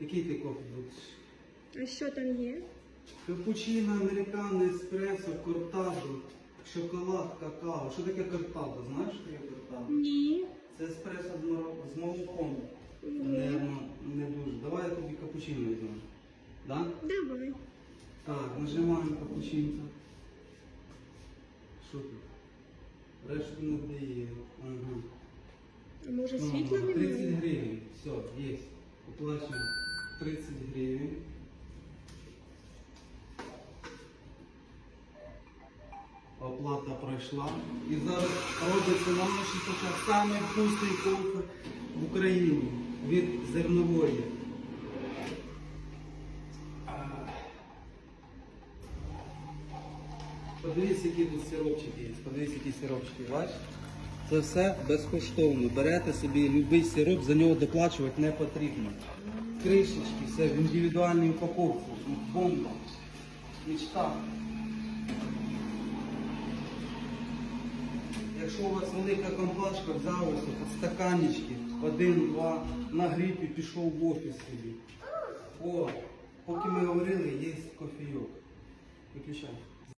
Який ти кофе будеш? А що там є? Капучино, американо, еспресо, кортадо, шоколад, какао. Що таке кортадо? Знаєш, що таке кортадо? Ні. Це еспресо з моро- з молоком. Наверно, не дуже. Давай я тобі капучино візьму. Да? Давай. Так, нажимаємо капучинка. Що тут? Решту не дає. Ага. А може Ну, світла немає? Оплачуємо 30 гривень. Оплата пройшла. І зараз робиться на нашій початку самий вкусний кофе в Україні від зернової. Подивіться, які тут сиропчики є. Подивіться, які сиропчики, бачите? Це все безкоштовно. Берете собі будь-який сироп, за нього доплачувати не потрібно. Кришечки, все в індивідуальній упаковці. Бомба. Мечта. Якщо у вас велика компашка, взяли стаканечки, один-два, нагріб і пішов в офіс собі. О, поки ми говорили, є кофійок. Виключай.